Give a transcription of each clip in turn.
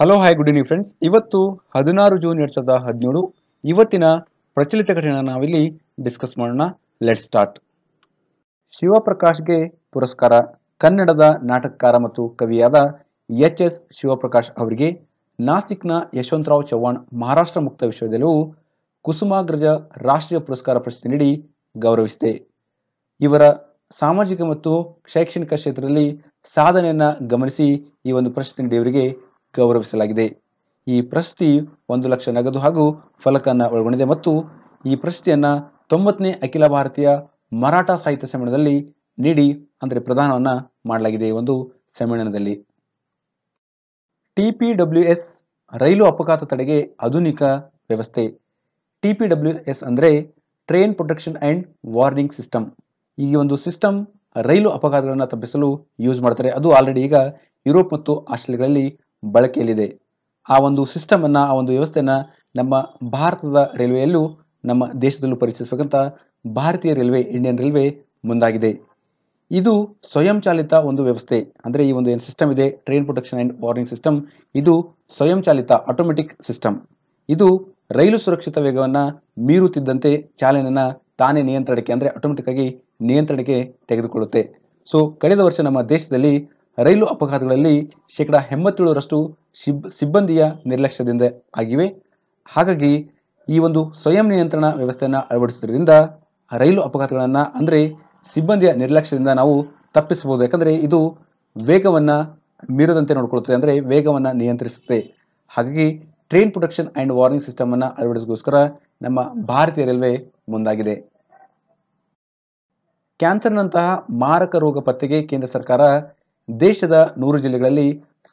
Hello hi good evening friends ಇವತ್ತು ಹದಿನಾರು June ಎರಡ್ ಸಾವಿರದ ಹದಿನೇಳು. ಇವತ್ತಿನ ಪ್ರಚಲಿತ ಘಟನೆ ನಾವಿಲ್ಲಿ ಡಿಸ್ಕಸ್ ಮಾಡೋಣ. ಲೆಟ್ ಸ್ಟಾರ್ಟ್ ಶಿವಪ್ರಕಾಶ್ಗೆ ಪುರಸ್ಕಾರ. ಕನ್ನಡದ ನಾಟಕಕಾರ ಮತ್ತು ಕವಿಯಾದ ಎಚ್ ಎಸ್ ಶಿವಪ್ರಕಾಶ್ ಅವರಿಗೆ ನಾಸಿಕ್ನ ಯಶವಂತರಾವ್ ಚೌಹಾಣ್ ಮಹಾರಾಷ್ಟ್ರ ಮುಕ್ತ ವಿಶ್ವವಿದ್ಯಾಲಯವು ಕುಸುಮಾಗ್ರಜ ರಾಷ್ಟ್ರೀಯ ಪುರಸ್ಕಾರ ಪ್ರಶಸ್ತಿ ನೀಡಿ ಗೌರವಿಸಿದೆ. ಇವರ ಸಾಮಾಜಿಕ ಮತ್ತು ಶೈಕ್ಷಣಿಕ ಕ್ಷೇತ್ರದಲ್ಲಿ ಸಾಧನೆಯನ್ನು ಗಮನಿಸಿ ಈ ಒಂದು ಪ್ರಶಸ್ತಿ ನೀಡಿ ಇವರಿಗೆ ಗೌರವಿಸಲಾಗಿದೆ. ಈ ಪ್ರಶಸ್ತಿ ಒಂದು ಲಕ್ಷ ನಗದು ಹಾಗೂ ಫಲಕನ್ನ ಒಳಗೊಂಡಿದೆ ಮತ್ತು ಈ ಪ್ರಶಸ್ತಿಯನ್ನು ತೊಂಬತ್ತನೇ ಅಖಿಲ ಭಾರತೀಯ ಮರಾಠ ಸಾಹಿತ್ಯ ಸಮ್ಮೇಳನದಲ್ಲಿ ನೀಡಿ, ಅಂದರೆ ಪ್ರದಾನವನ್ನು ಮಾಡಲಾಗಿದೆ ಈ ಒಂದು ಸಮ್ಮೇಳನದಲ್ಲಿ. ಟಿಪಿಡಬ್ಲ್ಯೂಎಸ್ ರೈಲು ಅಪಘಾತ ತಡೆಗೆ ಆಧುನಿಕ ವ್ಯವಸ್ಥೆ. ಟಿಪಿಡಬ್ಲ್ಯೂಎಸ್ ಅಂದರೆ train protection and warning system. ಈ ಒಂದು ಸಿಸ್ಟಮ್ ರೈಲು ಅಪಘಾತಗಳನ್ನು ತಪ್ಪಿಸಲು ಯೂಸ್ ಮಾಡ್ತಾರೆ. ಅದು ಆಲ್ರೆಡಿ ಈಗ ಯುರೋಪ್ ಮತ್ತು ಆಸ್ಟ್ರೇಲಿಯಾಗಳಲ್ಲಿ ಬಳಕೆಯಲ್ಲಿದೆ. ಆ ಒಂದು ಸಿಸ್ಟಮ್ ಅನ್ನ, ಆ ಒಂದು ವ್ಯವಸ್ಥೆಯನ್ನ ನಮ್ಮ ಭಾರತದ ರೈಲ್ವೆಯಲ್ಲೂ ನಮ್ಮ ದೇಶದಲ್ಲೂ ಪರಿಚಯಿಸಬೇಕಂತ ಭಾರತೀಯ ರೈಲ್ವೆ ಇಂಡಿಯನ್ ರೈಲ್ವೆ ಮುಂದಾಗಿದೆ. ಇದು ಸ್ವಯಂ ಚಾಲಿತ ಒಂದು ವ್ಯವಸ್ಥೆ. ಅಂದ್ರೆ ಈ ಒಂದು ಏನು ಸಿಸ್ಟಮ್ ಇದೆ train protection and warning system ಇದು ಸ್ವಯಂ ಚಾಲಿತ ಆಟೋಮೆಟಿಕ್ ಸಿಸ್ಟಮ್ ಇದು ರೈಲು ಸುರಕ್ಷಿತ ವೇಗವನ್ನ ಮೀರುತ್ತಿದ್ದಂತೆ ಚಾಲನೆಯನ್ನು ತಾನೇ ನಿಯಂತ್ರಣಕ್ಕೆ, ಅಂದ್ರೆ ಆಟೋಮೆಟಿಕ್ ಆಗಿ ನಿಯಂತ್ರಣಕ್ಕೆ ತೆಗೆದುಕೊಳ್ಳುತ್ತೆ. ಸೊ ಕಳೆದ ವರ್ಷ ನಮ್ಮ ದೇಶದಲ್ಲಿ ರೈಲು ಅಪಘಾತಗಳಲ್ಲಿ ಶೇಕಡ ಎಂಬತ್ತೇಳರಷ್ಟು ಸಿಬ್, ಸಿಬ್ಬಂದಿಯ ನಿರ್ಲಕ್ಷ್ಯದಿಂದ ಆಗಿವೆ. ಹಾಗಾಗಿ ಈ ಒಂದು ಸ್ವಯಂ ನಿಯಂತ್ರಣ ವ್ಯವಸ್ಥೆಯನ್ನು ಅಳವಡಿಸುವುದರಿಂದ ರೈಲು ಅಪಘಾತಗಳನ್ನು ಅಂದರೆ ಸಿಬ್ಬಂದಿಯ ನಿರ್ಲಕ್ಷ್ಯದಿಂದ ನಾವು ತಪ್ಪಿಸಬಹುದು. ಯಾಕಂದರೆ ಇದು ವೇಗವನ್ನು ಮೀರದಂತೆ ನೋಡಿಕೊಳ್ಳುತ್ತದೆ ಅಂದರೆ ವೇಗವನ್ನು ನಿಯಂತ್ರಿಸುತ್ತೆ. ಹಾಗಾಗಿ ಟ್ರೈನ್ ಪ್ರೊಟೆಕ್ಷನ್ ಆ್ಯಂಡ್ ವಾರ್ನಿಂಗ್ ಸಿಸ್ಟಮನ್ನು ಅಳವಡಿಸೋಸ್ಕರ ನಮ್ಮ ಭಾರತೀಯ ರೈಲ್ವೆ ಮುಂದಾಗಿದೆ. ಕ್ಯಾನ್ಸರ್ನಂತಹ ಮಾರಕ ರೋಗ ಪತ್ತೆಗೆ ಕೇಂದ್ರ ಸರ್ಕಾರ ದೇಶದ ನೂರು ಜಿಲ್ಲೆಗಳಲ್ಲಿ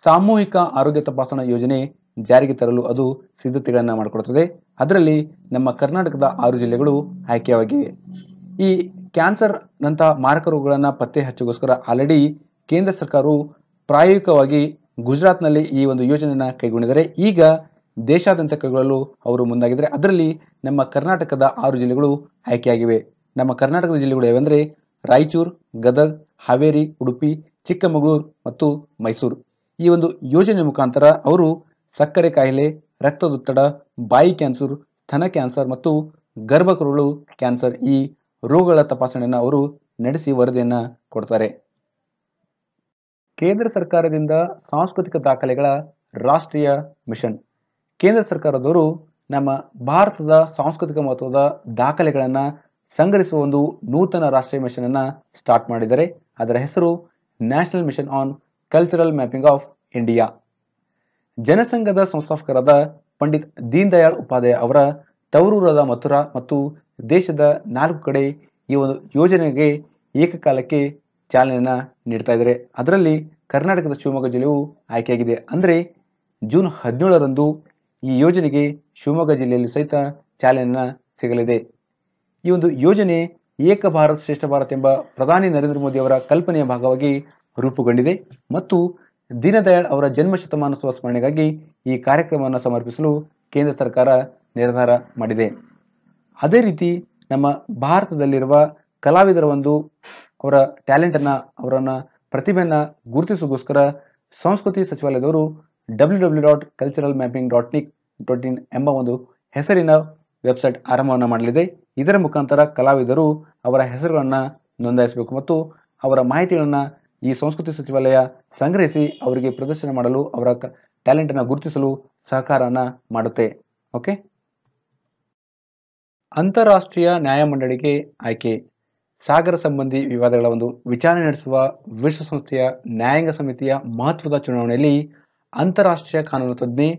ಸಾಮೂಹಿಕ ಆರೋಗ್ಯ ತಪಾಸಣಾ ಯೋಜನೆ ಜಾರಿಗೆ ತರಲು ಅದು ಸಿದ್ಧತೆಗಳನ್ನು ಮಾಡಿಕೊಡುತ್ತದೆ ಅದರಲ್ಲಿ ನಮ್ಮ ಕರ್ನಾಟಕದ ಆರು ಜಿಲ್ಲೆಗಳು ಆಯ್ಕೆಯಾಗಿವೆ. ಈ ಕ್ಯಾನ್ಸರ್ ನಂತಹ ಮಾರಕ ರೋಗಗಳನ್ನು ಪತ್ತೆ ಹಚ್ಚಗೋಸ್ಕರ ಆಲ್ರೆಡಿ ಕೇಂದ್ರ ಸರ್ಕಾರವು ಪ್ರಾಯೋಗಿಕವಾಗಿ ಗುಜರಾತ್ನಲ್ಲಿ ಈ ಒಂದು ಯೋಜನೆಯನ್ನು ಕೈಗೊಂಡಿದ್ದಾರೆ. ಈಗ ದೇಶಾದ್ಯಂತ ಕೈಗೊಳ್ಳಲು ಅವರು ಮುಂದಾಗಿದ್ದಾರೆ. ಅದರಲ್ಲಿ ನಮ್ಮ ಕರ್ನಾಟಕದ ಆರು ಜಿಲ್ಲೆಗಳು ಆಯ್ಕೆಯಾಗಿವೆ. ನಮ್ಮ ಕರ್ನಾಟಕದ ಜಿಲ್ಲೆಗಳು ಯಾವೆಂದರೆ ರಾಯಚೂರು, ಗದಗ್, ಹಾವೇರಿ, ಉಡುಪಿ ಚಿಕ್ಕಮಗಳೂರು ಮತ್ತು ಮೈಸೂರು. ಈ ಒಂದು ಯೋಜನೆ ಮುಖಾಂತರ ಅವರು ಸಕ್ಕರೆ ಕಾಯಿಲೆ, ರಕ್ತದೊತ್ತಡ, ಬಾಯಿ ಕ್ಯಾನ್ಸರ್ ಸ್ತನ ಕ್ಯಾನ್ಸರ್ ಮತ್ತು ಗರ್ಭಕರುಳು ಕ್ಯಾನ್ಸರ್ ಈ ರೋಗಗಳ ತಪಾಸಣೆಯನ್ನು ಅವರು ನಡೆಸಿ ವರದಿಯನ್ನು ಕೊಡ್ತಾರೆ. ಕೇಂದ್ರ ಸರ್ಕಾರದಿಂದ ಸಾಂಸ್ಕೃತಿಕ ದಾಖಲೆಗಳ ರಾಷ್ಟ್ರೀಯ ಮಿಷನ್. ಕೇಂದ್ರ ಸರ್ಕಾರದವರು ನಮ್ಮ ಭಾರತದ ಸಾಂಸ್ಕೃತಿಕ ಮಹತ್ವದ ದಾಖಲೆಗಳನ್ನು ಸಂಗ್ರಹಿಸುವ ಒಂದು ನೂತನ ರಾಷ್ಟ್ರೀಯ ಮಿಷನ್ ಅನ್ನ ಸ್ಟಾರ್ಟ್ ಮಾಡಿದ್ದಾರೆ. ಅದರ ಹೆಸರು national mission on cultural mapping of India. ಜನಸಂಘದ ಸಂಸ್ಥಾಪಕರಾದ ಪಂಡಿತ್ ದೀನ್ ದಯಾಳ್ ಉಪಾಧ್ಯಾಯ ಅವರ ತವರೂರಾದ ಮಥುರಾ ಮತ್ತು ದೇಶದ ನಾಲ್ಕು ಕಡೆ ಈ ಒಂದು ಯೋಜನೆಗೆ ಏಕಕಾಲಕ್ಕೆ ಚಾಲನೆಯನ್ನು ನೀಡ್ತಾ ಇದ್ದಾರೆ. ಅದರಲ್ಲಿ ಕರ್ನಾಟಕದ ಶಿವಮೊಗ್ಗ ಜಿಲ್ಲೆಯು ಆಯ್ಕೆಯಾಗಿದೆ. ಅಂದರೆ ಜೂನ್ ಹದಿನೇಳರಂದು ಈ ಯೋಜನೆಗೆ ಶಿವಮೊಗ್ಗ ಜಿಲ್ಲೆಯಲ್ಲಿ ಸಹಿತ ಚಾಲನೆಯನ್ನು ಸಿಗಲಿದೆ. ಈ ಒಂದು ಯೋಜನೆ ಏಕ ಭಾರತ್ ಶ್ರೇಷ್ಠ ಭಾರತ್ ಎಂಬ ಪ್ರಧಾನಿ ನರೇಂದ್ರ ಮೋದಿ ಅವರ ಕಲ್ಪನೆಯ ಭಾಗವಾಗಿ ರೂಪುಗೊಂಡಿದೆ ಮತ್ತು ದೀನದಯಾಳ್ ಅವರ ಜನ್ಮ ಶತಮಾನೋತ್ಸವ ಸ್ಮರಣೆಗಾಗಿ ಈ ಕಾರ್ಯಕ್ರಮವನ್ನು ಸಮರ್ಪಿಸಲು ಕೇಂದ್ರ ಸರ್ಕಾರ ನಿರ್ಧಾರ ಮಾಡಿದೆ. ಅದೇ ರೀತಿ ನಮ್ಮ ಭಾರತದಲ್ಲಿರುವ ಕಲಾವಿದರ ಒಂದು ಅವರ ಟ್ಯಾಲೆಂಟನ್ನು, ಅವರನ್ನು ಪ್ರತಿಭೆಯನ್ನು ಗುರುತಿಸೋಗೋಸ್ಕರ ಸಂಸ್ಕೃತಿ ಸಚಿವಾಲಯದವರು W W dot cultural mapping dot nic dot in ಎಂಬ ಒಂದು ಹೆಸರಿನ ವೆಬ್ಸೈಟ್ ಆರಂಭವನ್ನು ಮಾಡಲಿದೆ. ಇದರ ಮುಖಾಂತರ ಕಲಾವಿದರು ಅವರ ಹೆಸರುಗಳನ್ನು ನೋಂದಾಯಿಸಬೇಕು ಮತ್ತು ಅವರ ಮಾಹಿತಿಗಳನ್ನು ಈ ಸಂಸ್ಕೃತಿ ಸಚಿವಾಲಯ ಸಂಗ್ರಹಿಸಿ ಅವರಿಗೆ ಪ್ರದರ್ಶನ ಮಾಡಲು ಅವರ ಟ್ಯಾಲೆಂಟನ್ನು ಗುರುತಿಸಲು ಸಹಕಾರನ ಮಾಡುತ್ತೆ. ಓಕೆ? ಅಂತಾರಾಷ್ಟ್ರೀಯ ನ್ಯಾಯಮಂಡಳಿಗೆ ಆಯ್ಕೆ. ಸಾಗರ ಸಂಬಂಧಿ ವಿವಾದಗಳ ಒಂದು ವಿಚಾರಣೆ ನಡೆಸುವ ವಿಶ್ವಸಂಸ್ಥೆಯ ನ್ಯಾಯಾಂಗ ಸಮಿತಿಯ ಮಹತ್ವದ ಚುನಾವಣೆಯಲ್ಲಿ ಅಂತಾರಾಷ್ಟ್ರೀಯ ಕಾನೂನು ತಜ್ಞೆ,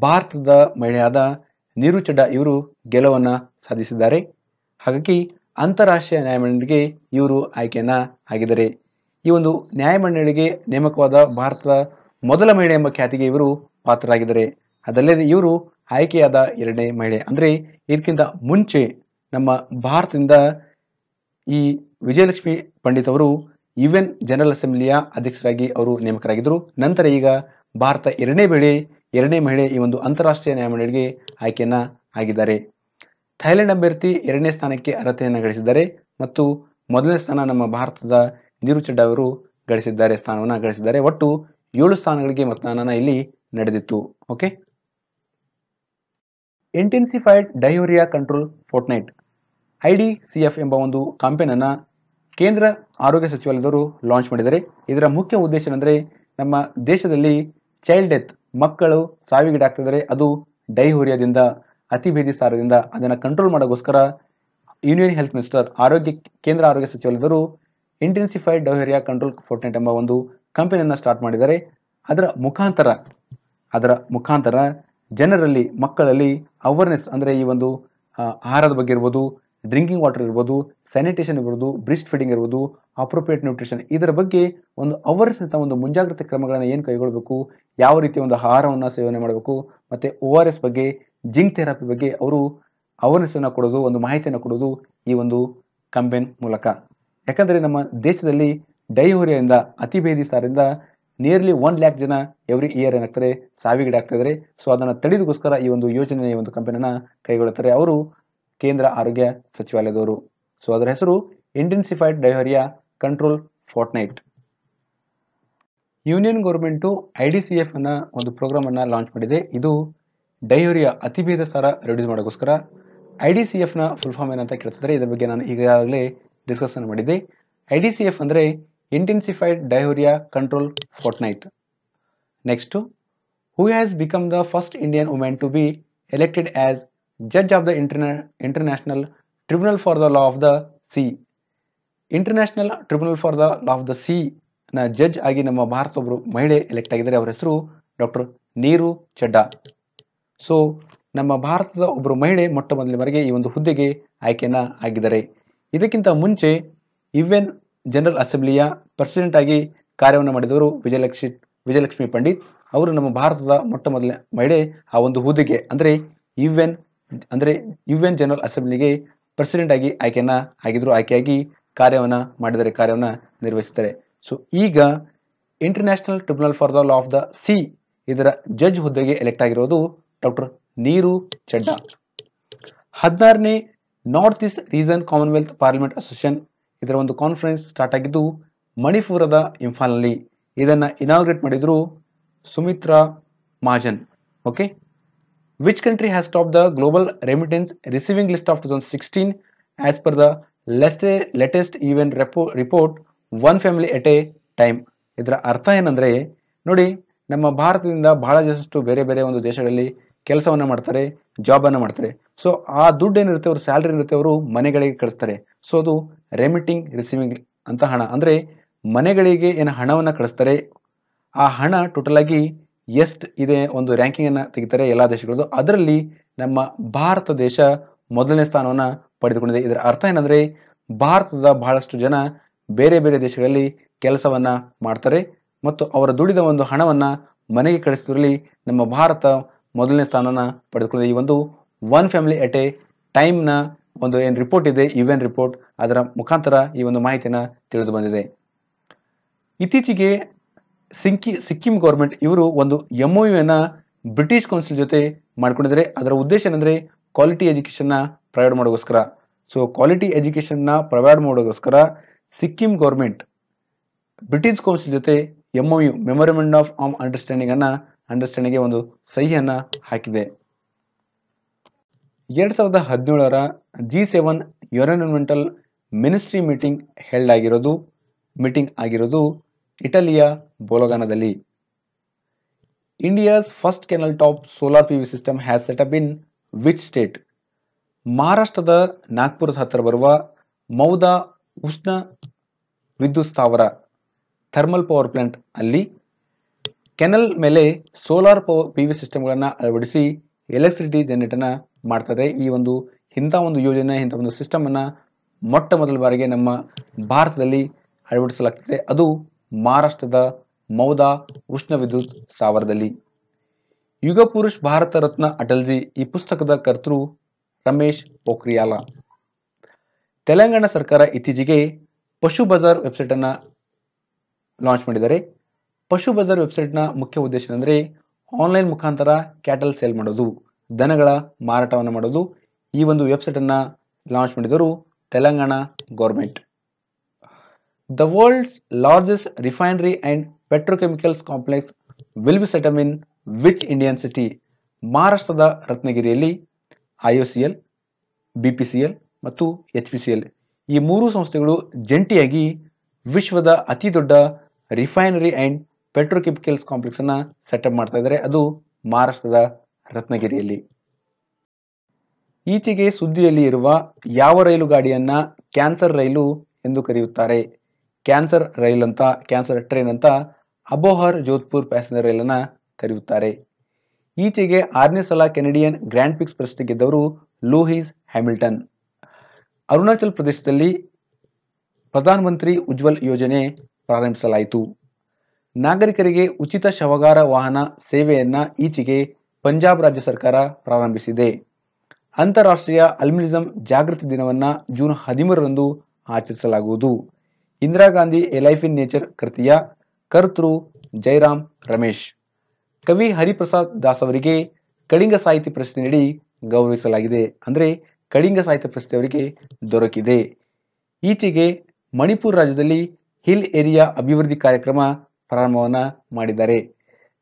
ಭಾರತದ ಮಹಿಳೆಯಾದ ನೀರು ಇವರು ಗೆಲುವನ್ನು ಸಾಧಿಸಿದ್ದಾರೆ. ಹಾಗಾಗಿ ಅಂತಾರಾಷ್ಟ್ರೀಯ ನ್ಯಾಯಮಂಡಳಿಗೆ ಇವರು ಆಯ್ಕೆಯನ್ನ ಆಗಿದ್ದಾರೆ ಈ ಒಂದು ನ್ಯಾಯಮಂಡಳಿಗೆ ನೇಮಕವಾದ ಭಾರತದ ಮೊದಲ ಮಹಿಳೆ ಎಂಬ ಖ್ಯಾತಿಗೆ ಇವರು ಪಾತ್ರರಾಗಿದ್ದಾರೆ. ಅದಲ್ಲದೆ ಇವರು ಆಯ್ಕೆಯಾದ ಎರಡನೇ ಮಹಿಳೆ. ಅಂದ್ರೆ ಇದಕ್ಕಿಂತ ಮುಂಚೆ ನಮ್ಮ ಭಾರತದಿಂದ ಈ ವಿಜಯಲಕ್ಷ್ಮಿ ಪಂಡಿತ್ ಅವರು ಯುಎನ್ ಜನರಲ್ ಅಸೆಂಬ್ಲಿಯ ಅಧ್ಯಕ್ಷರಾಗಿ ಅವರು ನೇಮಕರಾಗಿದ್ದರು. ನಂತರ ಈಗ ಭಾರತ ಎರಡನೇ ಮಹಿಳೆ ಎರಡನೇ ಮಹಿಳೆ ಈ ಒಂದು ಅಂತಾರಾಷ್ಟ್ರೀಯ ನ್ಯಾಯಮಂಡಳಿಗೆ ಆಯ್ಕೆಯನ್ನ ಆಗಿದ್ದಾರೆ ಥೈಲ್ಯಾಂಡ್ ಅಭ್ಯರ್ಥಿ ಎರಡನೇ ಸ್ಥಾನಕ್ಕೆ ಅರ್ಹತೆಯನ್ನು ಗಳಿಸಿದ್ದಾರೆ ಮತ್ತು ಮೊದಲನೇ ಸ್ಥಾನ ನಮ್ಮ ಭಾರತದ ನೀರು ಚಡ್ಡಾ ಅವರು ಗಳಿಸಿದ್ದಾರೆ, ಸ್ಥಾನವನ್ನು ಗಳಿಸಿದ್ದಾರೆ. ಒಟ್ಟು ಏಳು ಸ್ಥಾನಗಳಿಗೆ ಮತದಾನ ಇಲ್ಲಿ ನಡೆದಿತ್ತು. Okay intensified diarrhoea control fortnight I D ಎಂಬ ಒಂದು ಕಾಂಪೇನನ್ನು ಕೇಂದ್ರ ಆರೋಗ್ಯ ಸಚಿವಾಲಯದವರು ಲಾಂಚ್ ಮಾಡಿದ್ದಾರೆ. ಇದರ ಮುಖ್ಯ ಉದ್ದೇಶ ಏನಂದ್ರೆ ನಮ್ಮ ದೇಶದಲ್ಲಿ ಚೈಲ್ಡ್ ಡೆತ್ ಮಕ್ಕಳು ಸಾವಿಗೀಡಾಗ್ತಿದ್ದಾರೆ. ಅದು ಡೈಹೋರಿಯಾದಿಂದ ಅತಿಭೇದಿ ಸಾರದಿಂದ ಅದನ್ನು ಕಂಟ್ರೋಲ್ ಮಾಡೋಕ್ಕೋಸ್ಕರ ಯೂನಿಯನ್ ಹೆಲ್ತ್ ಮಿನಿಸ್ಟರ್ ಆರೋಗ್ಯ ಕೇಂದ್ರ ಆರೋಗ್ಯ ಸಚಿವಾಲಯದವರು ಇಂಟೆನ್ಸಿಫೈಡ್ ಡೌಹೆರಿಯಾ ಕಂಟ್ರೋಲ್ ಫೋರ್ಟ್ನೆಟ್ ಎಂಬ ಒಂದು ಕಂಪನಿಯನ್ನು ಸ್ಟಾರ್ಟ್ ಮಾಡಿದ್ದಾರೆ. ಅದರ ಮುಖಾಂತರ ಅದರ ಮುಖಾಂತರ ಜನರಲ್ಲಿ, ಮಕ್ಕಳಲ್ಲಿ ಅವೇರ್ನೆಸ್ ಅಂದರೆ ಈ ಒಂದು ಆಹಾರದ ಬಗ್ಗೆ ಇರ್ಬೋದು ಡ್ರಿಂಕಿಂಗ್ ವಾಟರ್ ಇರ್ಬೋದು ಸ್ಯಾನಿಟೇಷನ್ ಇರ್ಬೋದು ಬ್ರಿಸ್ಟ್ ಫೀಡಿಂಗ್ ಇರ್ಬೋದು ಅಪ್ರೋಪ್ರಿಯೇಟ್ ನ್ಯೂಟ್ರಿಷನ್ ಇದರ ಬಗ್ಗೆ ಒಂದು ಅವೇರ್ನೆಸ್ ಅಂತ ಒಂದು ಮುಂಜಾಗ್ರತೆ ಕ್ರಮಗಳನ್ನು ಏನು ಕೈಗೊಳ್ಳಬೇಕು ಯಾವ ರೀತಿಯ ಒಂದು ಆಹಾರವನ್ನು ಸೇವನೆ ಮಾಡಬೇಕು, ಮತ್ತು ಓ ಆರ್ ಎಸ್ ಬಗ್ಗೆ ಜಿಂಕ್ ಥೆರಪಿ ಬಗ್ಗೆ ಅವರು ಅವೇರ್ನೆಸ್ ಅನ್ನು ಕೊಡೋದು, ಒಂದು ಮಾಹಿತಿಯನ್ನು ಕೊಡೋದು ಈ ಒಂದು ಕಂಪೇನ್ ಮೂಲಕ. ಯಾಕಂದರೆ ನಮ್ಮ ದೇಶದಲ್ಲಿ ಡೈಹೋರಿಯಿಂದ ಅತಿಭೇದಿ ಸಾರಿಂದ ನಿಯರ್ಲಿ ಒನ್ ಲ್ಯಾಕ್ ಜನ ಎವ್ರಿ ಇಯರ್ ಏನಾಗ್ತಾರೆ ಸಾವಿಗೀಡಾಗ್ತಿದ್ದಾರೆ ಸೊ ಅದನ್ನು ತಡೆಯೋದಕ್ಕೋಸ್ಕರ ಈ ಒಂದು ಯೋಜನೆ ಈ ಒಂದು ಕಂಪನಿನ ಕೈಗೊಳ್ಳುತ್ತಾರೆ ಅವರು ಕೇಂದ್ರ ಆರೋಗ್ಯ ಸಚಿವಾಲಯದವರು. ಸೊ ಅದರ ಹೆಸರು intensified diarrhoea control fortnight union government I D C F ಅನ್ನ ಒಂದು ಪ್ರೋಗ್ರಾಮ್ ಅನ್ನ ಲಾಂಚ್ ಮಾಡಿದೆ. ಇದು ಡೈಹೋರಿಯಾ ಅತಿಭೇದ ಸಾರ ರೆಡ್ಯೂಸ್ ಮಾಡೋಕ್ಕೋಸ್ಕರ ಐ ಡಿ ಸಿ ಎಫ್ನ ಫುಲ್ ಫಾರ್ಮ್ ಏನಂತ ಕೇಳ್ತಿದ್ರೆ ಇದರ ಬಗ್ಗೆ ನಾನು ಈಗಾಗಲೇ ಡಿಸ್ಕಷನ್ ಮಾಡಿದ್ದೆ. ಐ ಡಿ ಸಿ ಎಫ್ ಅಂದರೆ intensified diarrhoea control fortnight next who has become the first Indian women to be elected as judge of the ಇಂಟರ್ನ್ಯಾ international tribunal for the law of the sea international tribunal for the law of the sea ನ judge ಆಗಿ ನಮ್ಮ ಭಾರತ ಒಬ್ಬರು ಮಹಿಳೆ elect ಆಗಿದ್ದಾರೆ, ಅವರ ಹೆಸರು doctor Neeru Chadda so ನಮ್ಮ ಭಾರತದ ಒಬ್ಬರು ಮಹಿಳೆ ಮೊಟ್ಟ ಮೊದಲ ಬಾರಿಗೆ ಈ ಒಂದು ಹುದ್ದೆಗೆ ಆಯ್ಕೆಯನ್ನ ಆಗಿದ್ದಾರೆ. ಇದಕ್ಕಿಂತ ಮುಂಚೆ ಯುಎನ್ ಜನರಲ್ ಅಸೆಂಬ್ಲಿಯ ಪ್ರೆಸಿಡೆಂಟ್ ಆಗಿ ಕಾರ್ಯವನ್ನು ಮಾಡಿದವರು ವಿಜಯಲಕ್ಷ್ಮಿ ವಿಜಯಲಕ್ಷ್ಮಿ ಪಂಡಿತ್. ಅವರು ನಮ್ಮ ಭಾರತದ ಮೊಟ್ಟ ಮೊದಲ ಮಹಿಳೆ ಆ ಒಂದು ಹುದ್ದೆಗೆ, ಅಂದರೆ ಯುಎನ್ ಅಂದರೆ ಯುಎನ್ ಜನರಲ್ ಅಸೆಂಬ್ಲಿಗೆ ಪ್ರೆಸಿಡೆಂಟ್ ಆಗಿ ಆಯ್ಕೆಯನ್ನ ಆಗಿದ್ರು. ಆಯ್ಕೆಯಾಗಿ ಕಾರ್ಯವನ್ನು ಮಾಡಿದರೆ, ಕಾರ್ಯವನ್ನು ನಿರ್ವಹಿಸಿದ್ದಾರೆ ಸೊ ಈಗ international tribunal for the law of the sea ಇದರ ಜಡ್ಜ್ ಹುದ್ದೆಗೆ ಎಲೆಕ್ಟ್ ಆಗಿರೋದು ಡಾಕ್ಟರ್ ನೀರು ಚಡ್ಡಾ. ಹದಿನಾರನೇ north east region commonwealth parliament association ಇದರ ಒಂದು ಕಾನ್ಫರೆನ್ಸ್ ಸ್ಟಾರ್ಟ್ ಆಗಿದ್ದು ಮಣಿಪುರದ ಇಂಫಾಲ್ನಲ್ಲಿ. ಇದನ್ನು ಇನಾಗ್ರೇಟ್ ಮಾಡಿದ್ರು Sumitra Mahajan okay which country has top the global remittance receiving list of two thousand sixteen as per the Leste latest even repo report one family at a time ಇದರ ಅರ್ಥ ಏನಂದ್ರೆ ನೋಡಿ, ನಮ್ಮ ಭಾರತದಿಂದ ಬಹಳಷ್ಟು ಬೇರೆ ಬೇರೆ ಒಂದು ದೇಶಗಳಲ್ಲಿ ಕೆಲಸವನ್ನ ಮಾಡ್ತಾರೆ ಜಾಬ್ ಅನ್ನ ಮಾಡ್ತಾರೆ. ಸೊ ಆ ದುಡ್ಡು ಏನಿರುತ್ತೆ ಅವರು ಸ್ಯಾಲ್ರಿ ಇರುತ್ತೆ ಅವರು ಮನೆಗಳಿಗೆ ಕಳಿಸ್ತಾರೆ. ಸೊ ಅದು ರೆಮಿಟಿಂಗ್ ರಿಸೀವಿಂಗ್ ಅಂತ ಹಣ. ಅಂದ್ರೆ ಮನೆಗಳಿಗೆ ಏನು ಹಣವನ್ನ ಕಳಿಸ್ತಾರೆ, ಆ ಹಣ ಟೋಟಲಾಗಿ ಎಷ್ಟು ಇದೆ ಒಂದು ರ್ಯಾಂಕಿಂಗ್ ಅನ್ನ ತೆಗಿತಾರೆ ಎಲ್ಲಾ ದೇಶಗಳದ್ದು. ಅದರಲ್ಲಿ ನಮ್ಮ ಭಾರತ ದೇಶ ಮೊದಲನೇ ಸ್ಥಾನವನ್ನ ಪಡೆದುಕೊಂಡಿದೆ. ಇದರ ಅರ್ಥ ಏನಂದ್ರೆ ಭಾರತದ ಬಹಳಷ್ಟು ಜನ ಬೇರೆ ಬೇರೆ ದೇಶಗಳಲ್ಲಿ ಕೆಲಸವನ್ನ ಮಾಡ್ತಾರೆ ಮತ್ತು ಅವರ ದುಡಿದ ಒಂದು ಹಣವನ್ನ ಮನೆಗೆ ಕಳಿಸಿದ್ರಲ್ಲಿ ನಮ್ಮ ಭಾರತ ಮೊದಲನೇ ಸ್ಥಾನನ ಪಡೆದುಕೊಂಡಿದೆ. ಈ ಒಂದು ಒನ್ ಫ್ಯಾಮಿಲಿ ಎಟ್ ಎ ಟೈಮ್ನ ಒಂದು ಏನು ರಿಪೋರ್ಟ್ ಇದೆ ಯುಎನ್ ರಿಪೋರ್ಟ್ ಅದರ ಮುಖಾಂತರ ಈ ಒಂದು ಮಾಹಿತಿನ ತಿಳಿದು ಬಂದಿದೆ. ಇತ್ತೀಚೆಗೆ ಸಿಂಕಿ, ಸಿಕ್ಕಿಂ ಗೌರ್ಮೆಂಟ್ ಇವರು ಒಂದು ಎಂ ಯುನ ಬ್ರಿಟಿಷ್ ಕೌನ್ಸಿಲ್ ಜೊತೆ ಮಾಡ್ಕೊಂಡಿದ್ದಾರೆ. ಅದರ ಉದ್ದೇಶ ಏನಂದರೆ ಕ್ವಾಲಿಟಿ ಎಜುಕೇಷನ್ನ ಪ್ರೊವೈಡ್ ಮಾಡೋಗೋಸ್ಕರ. ಸೊ ಕ್ವಾಲಿಟಿ ಎಜುಕೇಷನ್ನ ಪ್ರೊವೈಡ್ ಮಾಡೋಗೋಸ್ಕರ ಸಿಕ್ಕಿಂ ಗೌರ್ಮೆಂಟ್ ಬ್ರಿಟಿಷ್ ಕೌನ್ಸಿಲ್ ಜೊತೆ M O U memorandum of um understanding ಅನ್ನ ಅಂಡರ್ಸ್ಟ್ಯಾಂಡಿಂಗ್ ಒಂದು ಸಹಿಯನ್ನ ಹಾಕಿದೆ. ಎರಡ್ ಸಾವಿರದ ಹದಿನೇಳರ G seven environmental ministry meeting held ಆಗಿರೋದು, ಮೀಟಿಂಗ್ ಆಗಿರೋದು ಇಟಲಿಯ ಬೋಲಗಾನದಲ್ಲಿ. India's first canal top solar P V system has set up in which state ಮಹಾರಾಷ್ಟ್ರದ ನಾಗ್ಪುರದ ಹತ್ತಿರ ಬರುವ ಮೌದಾ ಉಷ್ಣ ವಿದ್ಯುತ್ ಸ್ಥಾವರ ಥರ್ಮಲ್ ಪವರ್ ಪ್ಲಾಂಟ್ ಅಲ್ಲಿ ಕೆನಲ್ ಮೇಲೆ ಸೋಲಾರ್ ಪವರ್ ಪಿ ವಿ ಸಿಸ್ಟಮ್ಗಳನ್ನು ಅಳವಡಿಸಿ ಎಲೆಕ್ಟ್ರಿಸಿಟಿ ಜನರೇಟರ್ನ ಮಾಡ್ತಾರೆ ಈ ಒಂದು, ಇಂಥ ಒಂದು ಯೋಜನೆ, ಇಂಥ ಒಂದು ಸಿಸ್ಟಮನ್ನು ಮೊಟ್ಟ ಮೊದಲ ಬಾರಿಗೆ ನಮ್ಮ ಭಾರತದಲ್ಲಿ ಅಳವಡಿಸಲಾಗ್ತದೆ. ಅದು ಮಹಾರಾಷ್ಟ್ರದ ಮೌದಾ ಉಷ್ಣ ವಿದ್ಯುತ್ ಸ್ಥಾವರದಲ್ಲಿ ಯುಗ ಪುರುಷ್ ಭಾರತ ರತ್ನ ಅಟಲ್ಜಿ ಈ ಪುಸ್ತಕದ ಕರ್ತೃ ರಮೇಶ್ ಪೋಖ್ರಿಯಾಲ. ತೆಲಂಗಾಣ ಸರ್ಕಾರ ಇತ್ತೀಚೆಗೆ ಪಶು ಬಜಾರ್ ವೆಬ್ಸೈಟ್ ಅನ್ನ ಲಾಂಚ್ ಮಾಡಿದ್ದಾರೆ. ಪಶು ಬಜಾರ್ ವೆಬ್ಸೈಟ್ನ ಮುಖ್ಯ ಉದ್ದೇಶ ಅಂದರೆ ಆನ್ಲೈನ್ ಮುಖಾಂತರ ಕ್ಯಾಟಲ್ ಸೇಲ್ ಮಾಡೋದು, ದನಗಳ ಮಾರಾಟವನ್ನು ಮಾಡೋದು. ಈ ಒಂದು ವೆಬ್ಸೈಟನ್ನು ಲಾಂಚ್ ಮಾಡಿದರು Telangana government. The world's largest refinery and petrochemicals complex will be set up in which Indian city, ಮಹಾರಾಷ್ಟ್ರದ ರತ್ನಗಿರಿಯಲ್ಲಿ I O C L, B P C L ಮತ್ತು ಎಚ್ ಪಿ ಸಿ ಎಲ್. ಈ ಮೂರು ಸಂಸ್ಥೆಗಳು ಜಂಟಿಯಾಗಿ ವಿಶ್ವದ ಅತಿ ದೊಡ್ಡ ರಿಫೈನರಿ ಅಂಡ್ ಪೆಟ್ರೋಕೆಮಿಕಲ್ಸ್ ಕಾಂಪ್ಲೆಕ್ಸ್ ಅನ್ನ ಸೆಟಪ್ ಮಾಡ್ತಾ ಇದ್ದಾರೆ. ಅದು ಮಹಾರಾಷ್ಟ್ರದ ರತ್ನಗಿರಿಯಲ್ಲಿ. ಈಚೆಗೆ ಸುದ್ದಿಯಲ್ಲಿ ಇರುವ ಯಾವ ರೈಲು ಗಾಡಿಯನ್ನ ಕ್ಯಾನ್ಸರ್ ರೈಲು ಎಂದು ಕರೆಯುತ್ತಾರೆ. ಕ್ಯಾನ್ಸರ್ ರೈಲ್ ಅಂತ, ಕ್ಯಾನ್ಸರ್ ಟ್ರೈನ್ ಅಂತ ಅಬೋಹರ್ ಜೋಧ್ಪುರ್ ಪ್ಯಾಸೆಂಜರ್ ರೈಲನ್ನ ಕರೆಯುತ್ತಾರೆ. ಈಚೆಗೆ ಆರನೇ ಸಲ ಕೆನಡಿಯನ್ ಗ್ರ್ಯಾಂಡ್ ಪಿಕ್ಸ್ ಪ್ರಶಸ್ತಿ ಗೆದ್ದವರು ಲೂಹಿಸ್ ಹ್ಯಾಮಿಲ್ಟನ್. ಅರುಣಾಚಲ್ ಪ್ರದೇಶದಲ್ಲಿ ಪ್ರಧಾನಮಂತ್ರಿ ಉಜ್ವಲ್ ಯೋಜನೆ ಪ್ರಾರಂಭಿಸಲಾಯಿತು. ನಾಗರಿಕರಿಗೆ ಉಚಿತ ಶವಗಾರ ವಾಹನ ಸೇವೆಯನ್ನ ಈಚೆಗೆ ಪಂಜಾಬ್ ರಾಜ್ಯ ಸರ್ಕಾರ ಪ್ರಾರಂಭಿಸಿದೆ. ಅಂತಾರಾಷ್ಟ್ರೀಯ ಅಲ್ಮಿನಿಸಂ ಜಾಗೃತಿ ದಿನವನ್ನ ಜೂನ್ ಹದಿಮೂರರಂದು ಆಚರಿಸಲಾಗುವುದು. Indira Gandhi a life in nature ಕೃತಿಯ ಕರ್ತೃ ಜೈರಾಮ್ ರಮೇಶ್. ಕವಿ ಹರಿಪ್ರಸಾದ್ ದಾಸ್ ಅವರಿಗೆ ಕಳಿಂಗ ಸಾಹಿತ್ಯ ಪ್ರಶಸ್ತಿ ನೀಡಿ ಗೌರವಿಸಲಾಗಿದೆ. ಅಂದರೆ ಕಳಿಂಗ ಸಾಹಿತ್ಯ ಪ್ರಶಸ್ತಿ ಅವರಿಗೆ ದೊರಕಿದೆ. ಈಚೆಗೆ ಮಣಿಪುರ ರಾಜ್ಯದಲ್ಲಿ ಹಿಲ್ ಏರಿಯಾ ಅಭಿವೃದ್ಧಿ ಕಾರ್ಯಕ್ರಮ ಪ್ರಾರಂಭವನ್ನ ಮಾಡಿದ್ದಾರೆ.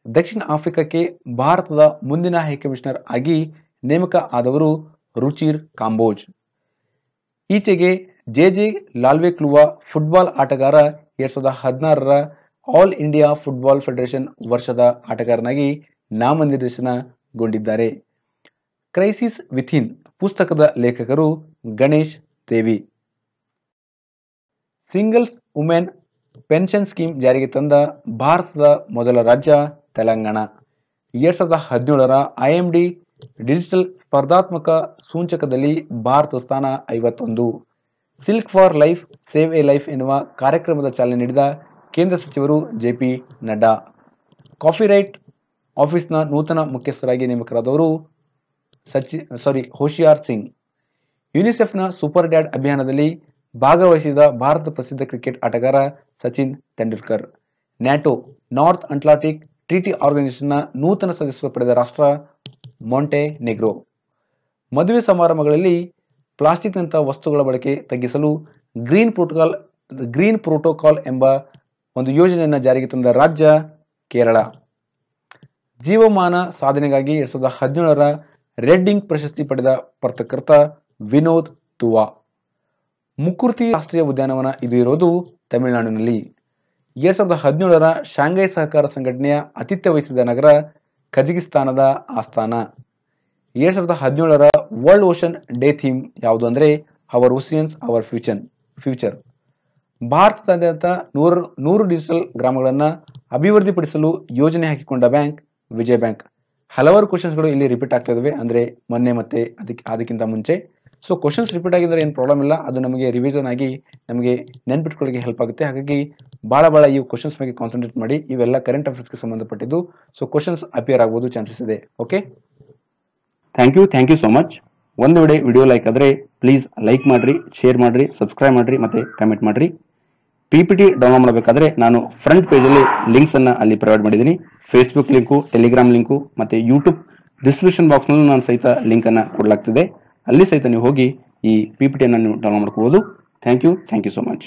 ದಕ್ಷಿಣ ಆಫ್ರಿಕಾಕ್ಕೆ ಭಾರತದ ಮುಂದಿನ ಹೈಕಮಿಷನರ್ ಆಗಿ ನೇಮಕ ಆದವರು ರುಚಿರ್ ಕಾಂಬೋಜ್. ಈಚೆಗೆ ಜೆ ಜೆ ಲಾಲ್ವೆಕ್ಲುವಾ ಫುಟ್ಬಾಲ್ ಆಟಗಾರ ಎರಡ್ ಸಾವಿರದ ಹದಿನಾರರ ಆಲ್ ಇಂಡಿಯಾ ಫುಟ್ಬಾಲ್ ಫೆಡರೇಷನ್ ವರ್ಷದ ಆಟಗಾರನಾಗಿ ನಾಮನಿರ್ದೇಶನಗೊಂಡಿದ್ದಾರೆ. ಕ್ರೈಸಿಸ್ ವಿಥಿನ್ ಪುಸ್ತಕದ ಲೇಖಕರು Ganesh Devi. Singles women pension scheme ಜಾರಿಗೆ ತಂದ ಭಾರತದ ಮೊದಲ ರಾಜ್ಯ ತೆಲಂಗಾಣ. ಎರಡ್ ಸಾವಿರದ ಹದಿನೇಳರ ಐ ಎಂ ಡಿ ಡಿಜಿಟಲ್ ಸ್ಪರ್ಧಾತ್ಮಕ ಸೂಚಕದಲ್ಲಿ ಭಾರತ ಸ್ಥಾನ ಐವತ್ತೊಂದು. Silk for life, save a life ಎನ್ನುವ ಕಾರ್ಯಕ್ರಮದ ಚಾಲನೆ ನೀಡಿದ ಕೇಂದ್ರ ಸಚಿವರು ಜೆ ಪಿ ನಡ್ಡಾ. ಕಾಫಿರೈಟ್ ಆಫೀಸ್ನ ನೂತನ ಮುಖ್ಯಸ್ಥರಾಗಿ ನೇಮಕರಾದವರು ಸಚಿ, ಸಾರಿ, ಹೋಶಿಯಾರ್ ಸಿಂಗ್. ಯುನಿಸೆಫ್ನ ಸೂಪರ್ ಡ್ಯಾಡ್ ಅಭಿಯಾನದಲ್ಲಿ ಭಾಗವಹಿಸಿದ ಭಾರತ ಪ್ರಸಿದ್ಧ ಕ್ರಿಕೆಟ್ ಆಟಗಾರ Sachin Tendulkar. NATO, north Atlantic treaty ಆರ್ಗನೈಸೇಷನ್ನ ನೂತನ ಸದಸ್ಯತ್ವ ಪಡೆದ ರಾಷ್ಟ್ರ ಮೊಂಟೆ ನೆಗ್ರೋ ಮದುವೆ ಸಮಾರಂಭಗಳಲ್ಲಿ ಪ್ಲಾಸ್ಟಿಕ್ನಂತಹ ವಸ್ತುಗಳ ಬಳಕೆ ತಗ್ಗಿಸಲು ಗ್ರೀನ್ ಪ್ರೋಟೋಕಾಲ್ ಗ್ರೀನ್ ಪ್ರೋಟೋಕಾಲ್ ಎಂಬ ಒಂದು ಯೋಜನೆಯನ್ನು ಜಾರಿಗೆ ತಂದ ರಾಜ್ಯ ಕೇರಳ. ಜೀವಮಾನ ಸಾಧನೆಗಾಗಿ ಎರಡ್ ಸಾವಿರದ ಹದಿನೇಳರ ರೆಡ್ಡಿಂಗ್ ಪ್ರಶಸ್ತಿ ಪಡೆದ ಪತ್ರಕರ್ತ ವಿನೋದ್ ತುವಾ. ಮುಕುರ್ತಿ ರಾಷ್ಟ್ರೀಯ ಉದ್ಯಾನವನ ಇದು ಇರೋದು ತಮಿಳುನಾಡಿನಲ್ಲಿ ಎರಡ್ ಸಾವಿರದ ಹದಿನೇಳರ ಶಾಂಘೈ ಸಹಕಾರ ಸಂಘಟನೆಯ ಆತಿಥ್ಯ ವಹಿಸಿದ ನಗರ ಕಜಕಿಸ್ತಾನದ ಆಸ್ಥಾನ. ಎರಡ್ ಸಾವಿರದ ಹದಿನೇಳರ ವರ್ಲ್ಡ್ ಓಷನ್ ಡೇ ಥೀಮ್ ಯಾವುದು ಅಂದ್ರೆ our oceans our future future ಭಾರತದಾದ್ಯಂತ ನೂರು ನೂರು ಡಿಜಿಟಲ್ ಗ್ರಾಮಗಳನ್ನು ಅಭಿವೃದ್ಧಿಪಡಿಸಲು ಯೋಜನೆ ಹಾಕಿಕೊಂಡ ಬ್ಯಾಂಕ್ ವಿಜಯ ಬ್ಯಾಂಕ್ ಹಲವಾರು ಕ್ವಶನ್ಸ್ಗಳು ಇಲ್ಲಿ ರಿಪೀಟ್ ಆಗ್ತಾ ಇದಾವೆ. ಅಂದ್ರೆ ಮೊನ್ನೆ ಮತ್ತೆ ಅದಕ್ಕೆ, ಅದಕ್ಕಿಂತ ಮುಂಚೆ. ಸೊ ಕ್ವಶನ್ಸ್ ರಿಪೀಟ್ ಆಗಿದ್ರೆ ಏನು ಪ್ರಾಬ್ಲಮ್ ಇಲ್ಲ. ಅದು ನಮಗೆ ರಿವಿಷನ್ ಆಗಿ ನಮಗೆ ನೆನ್ಪಿಟ್ಕೊಳ್ಳಿಕ್ಕೆ ಹೆಲ್ಪ್ ಆಗುತ್ತೆ. ಹಾಗಾಗಿ ಭಾಳ ಭಾಳ ಈ ಕ್ವಶನ್ಸ್ ಬಗ್ಗೆ ಕಾನ್ಸಂಟ್ರೇಟ್ ಮಾಡಿ. ಇವೆಲ್ಲ ಕರೆಂಟ್ ಅಫೇರ್ಸ್ಗೆ ಸಂಬಂಧಪಟ್ಟಿದ್ದು. ಸೊ ಕ್ವಶನ್ಸ್ ಅಪಿಯರ್ ಆಗ್ಬೋದು ಚಾನ್ಸಸ್ ಇದೆ. Okay thank you thank you so much ಒಂದು ವೇಳೆ ವಿಡಿಯೋ ಲೈಕ್ ಆದರೆ ಪ್ಲೀಸ್ ಲೈಕ್ ಮಾಡಿರಿ ಶೇರ್ ಮಾಡಿರಿ ಸಬ್ಸ್ಕ್ರೈಬ್ ಮಾಡಿರಿ, ಮತ್ತೆ ಕಮೆಂಟ್ ಮಾಡಿರಿ. ಪಿ ಪಿ ಟಿ ಡೌನ್ಲೋಡ್ ಮಾಡಬೇಕಾದ್ರೆ ನಾನು ಫ್ರಂಟ್ ಪೇಜಲ್ಲಿ ಲಿಂಕ್ಸನ್ನು ಅಲ್ಲಿ ಪ್ರೊವೈಡ್ ಮಾಡಿದ್ದೀನಿ. ಫೇಸ್ಬುಕ್ ಲಿಂಕು ಟೆಲಿಗ್ರಾಮ್ ಲಿಂಕು ಮತ್ತು ಯೂಟ್ಯೂಬ್ ಡಿಸ್ಕ್ರಿಪ್ಷನ್ ಬಾಕ್ಸ್ನಲ್ಲೂ ನಾನು ಸಹಿತ ಲಿಂಕನ್ನು ಕೊಡಲಾಗ್ತಿದೆ. ಅಲ್ಲಿ ಸಹಿತ ನೀವು ಹೋಗಿ ಈ ಪಿ ಪಿ ಟಿಯನ್ನು ನೀವು ಡೌನ್ಲೋಡ್ ಮಾಡ್ಕೋಬೋದು. Thank you thank you so much